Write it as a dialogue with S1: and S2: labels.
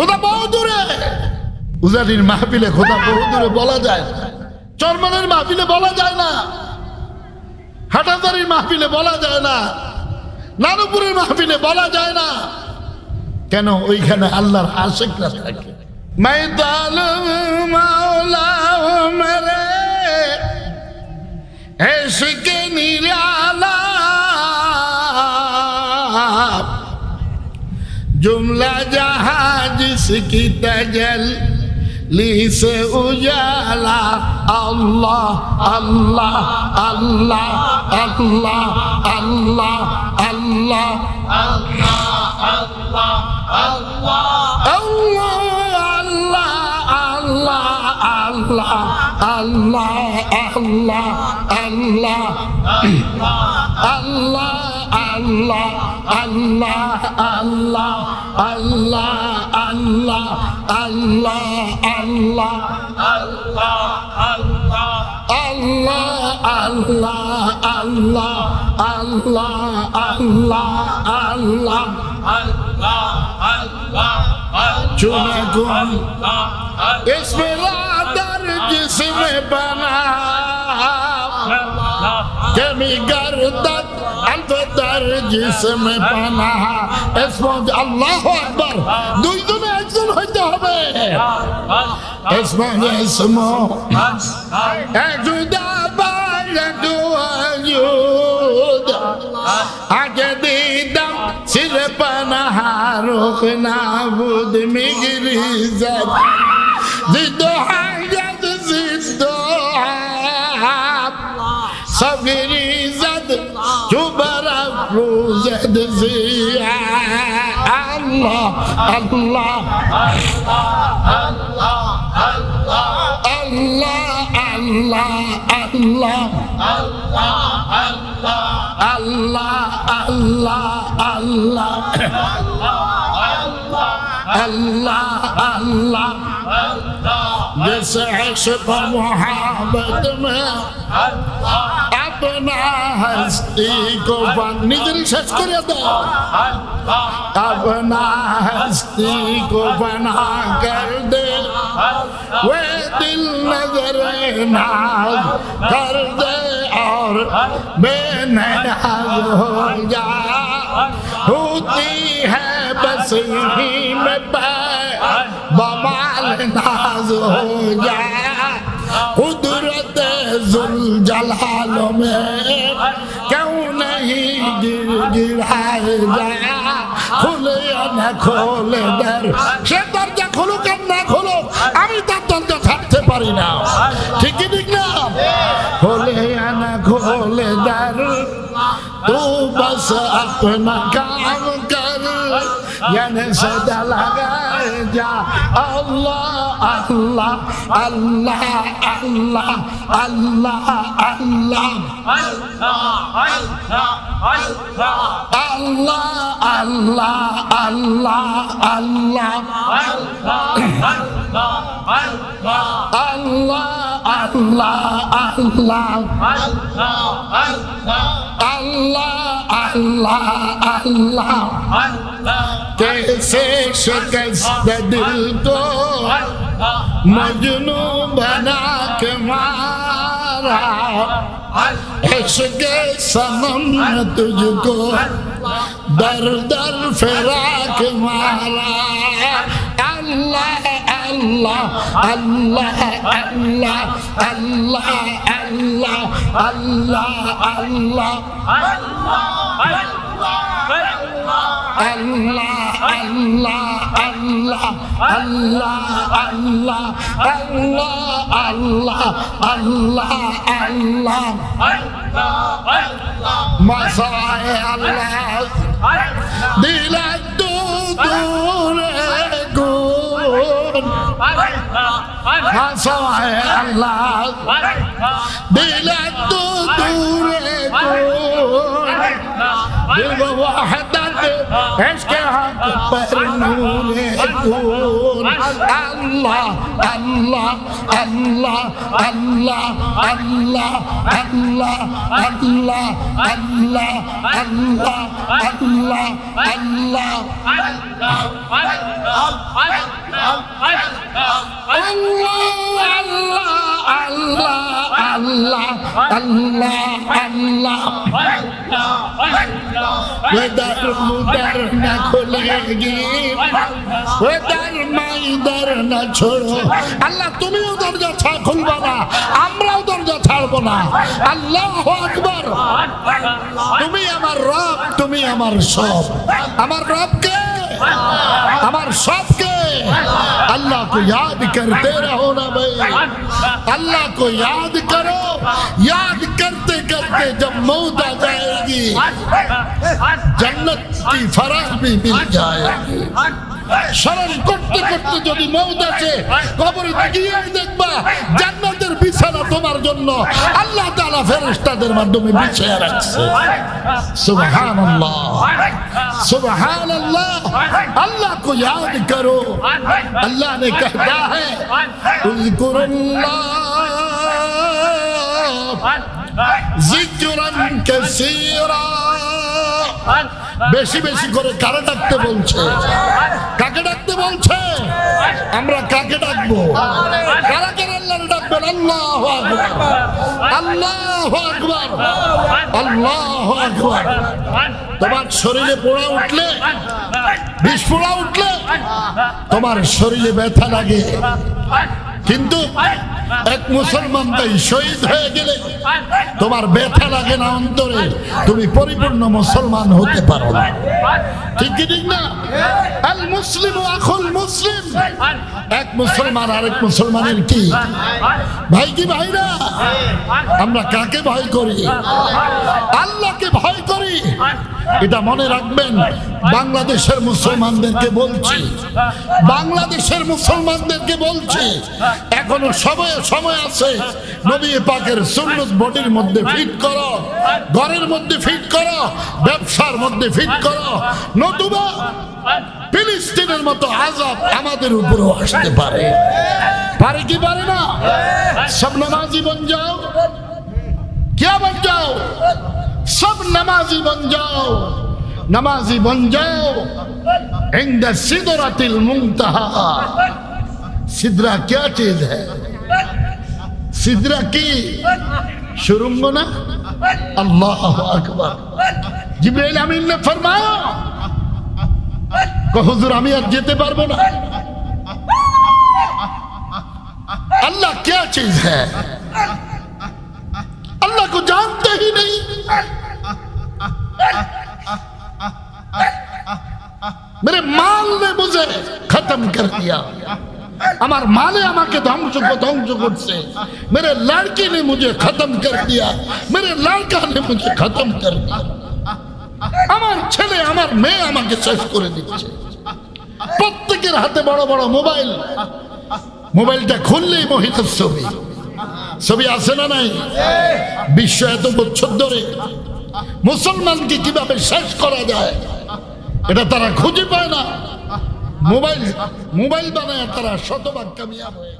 S1: খোদা বহু দূরে। উজানির মাহফিলে খোদা বহু দূরে বলা যায় না। চরমানের মাহফিলে বলা যায় না। হাটাদারির মাহফিলে বলা যায় না। নানুপুরের মাহফিলে বলা যায় না। কেন? ওইখানে আল্লাহর আশেকরা থাকে। মাইদাল মাওলা জুমলা জাহা जुमला जहां जिसकी तजल ली से उजाला अल्लाह अल्लाह अल्लाह अल्लाह अल्लाह अल्लाह আল্লাহ আল্লাহ আল্লাহ আল্লাহ আল্লাহ আল্লাহ আল্লাহ আল্লাহ আল্লাহ আল্লাহ আল্লাহ আল্লাহ আল্লাহ আল্লাহ আল্লাহ আল্লাহ আল্লাহ চুনা গুণ ইসমে লাদার জিসমে বানা تیری گردت انت در جسم پناہ اسپنج اللہ اکبر দুই জনে একজন হইতে হবে اسپنج اسم اجود بار دوجود আগে দিদাম সির পনাহ রোখ নাবুদ মিগরি জাত দিদোহা صبري زد جبر زد زي الله الله الله الله الله الله الله الله الله الله الله الله بس عشق محبت ما الله अपना हस्ती को बन निजर শেষ করে দাও अपना हस्ती को बना कर दे वे दिल नजर नाज कर दे और बेनयाज हो जा होती है बस यही में बमाल नाज हो जा जलाल में क्यों नहीं गिर गिराए जा খুলে না খোলে দর সে দরজা খুলুক আর না খুলুক আমি তার দরজা থাকতে পারি না ঠিকই ঠিক না খোলে না খোলে দর तू बस अपना काम कर Yani sadalagaca Allah Allah Allah Allah Allah Allah Allah. Allah Allah Allah Allah. আল্লাহ আল্লাহ আল্লাহ আল্লাহ আল্লাহ আল্লাহ कैसे शिकस्त दिल को मजनू बना के मारा इश्क सनम तुझको दर दर फिराक मारा আল্লাহ আল্লাহ আল্লাহ আল্লাহ আল্লাহ আল্লাহ আল্লাহ আল্লাহ আল্লাহ আল্লাহ আল্লাহ আল্লাহ আল্লাহ আল্লাহ আল্লাহ আল্লাহ মাসায় আল্লাহ দিলা দু দূরে গো হাসায় আল্লাহ। দিলা তো দূরে তো দিল ওয়াহদা ভেস কে হাম পর নূরে গুণ আল্লাহ আল্লাহ আল্লাহ আল্লাহ আল্লাহ আল্লাহ আল্লাহ আল্লাহ আল্লাহ আল্লাহ আল্লাহ আল্লাহ আল্লাহ আল্লাহ আল্লাহ আল্লাহ আল্লাহ মাইদার না ছোড়ো আল্লাহ, তুমিও দরজা ছা খুলবা না, আমরাও দরজা ছাড়বো না। আল্লাহ আকবর। তুমি আমার রব, তুমি আমার সব। আমার রবকে আমার সবকে আল্লাহ کو یاد کرتے رہو نا بھائی اللہ کو یاد करते जब मौत आ जाएगी जन्नत की फराह भी मिल जाएगी স্মরণ করতে করতে যদি মৌত আছে কবরে গিয়ে দেখবা জান্নাতের বিছানা তোমার জন্য আল্লাহ তাআলা ফেরেশতাদের মাধ্যমে বিছিয়ে রাখছে সুবহানাল্লাহ সুবহানাল্লাহ अल्लाह को याद करो अल्लाह ने कहता है उज़्कुरुल्लाह जिक्रन कसीरा বেশি বেশি করে কারে ডাকতে বলছে? কাকে ডাকতে বলছে? আমরা কাকে ডাকবো? কারা কারা আল্লাহরে ডাকবেন? আল্লাহ আল্লাহ আকবার। আল্লাহ আকবার। তোমার শরীরে পোড়া উঠলে? বিষ পোড়া উঠলে? তোমার শরীরে ব্যথা লাগে। কিন্তু এক মুসলমান তাই শহীদ হয়ে গেলে তোমার ব্যথা লাগে না অন্তরে? তুমি পরিপূর্ণ মুসলমান হতে পারো না। ঠিক কি ঠিক না? আল মুসলিম আখুল মুসলিম। এক মুসলমান আরেক মুসলমানের কি? ভাই কি ভাইরা? আমরা কাকে ভয় করি? আল্লাহকে ভয় করি। এটা মনে রাখবেন, বাংলাদেশের মুসলমানদেরকে বলছি। বাংলাদেশের মুসলমানদেরকে বলছি এখনো সময় সময় আছে নবী পাকের সুন্নত বডির মধ্যে ফিট করো ঘরের মধ্যে ফিট করো ব্যবসার মধ্যে ফিট করো নতুবা ফিলিস্তিনের মতো আজাব আমাদের উপরও আসতে পারে পারে কি পারে না সব নামাজি বন যাও क्या बन जाओ सब नमाजी बन जाओ नमाजी बन जाओ इंद सिदरतिल मुंतहा सिदरा क्या चीज है सिदरा की शुरुंग ना अल्लाह अकबर जिब्राइल আমিন ने फरमाया को हुजूर আমি আর যেতে পারবো না अल्लाह क्या चीज है अल्लाह को जानते ही नहीं मेरे माल ने मुझे खत्म कर दिया আমার মালে আমাকে ধ্বংস ধ্বংস করছে। মেরে লড়কি নে মুঝে খতম কর দিয়া, মেরে লড়কা নে মুঝে খতম কর দিয়া। আমার ছেলে, আমার মেয়ে আমাকে শেষ করে দিচ্ছে। প্রত্যেকের হাতে বড় বড় মোবাইল। মোবাইলটা খুললেই মোহিতের ছবি। ছবি আছে না নাই? বিশ্ব এত বছর ধরে মুসলমানকে কীভাবে শেষ করা যায়, এটা তারা খুঁজে পায় না। মোবাইল মোবাইল বানায় তারা শতভাগ কামিয়াব হয়ে।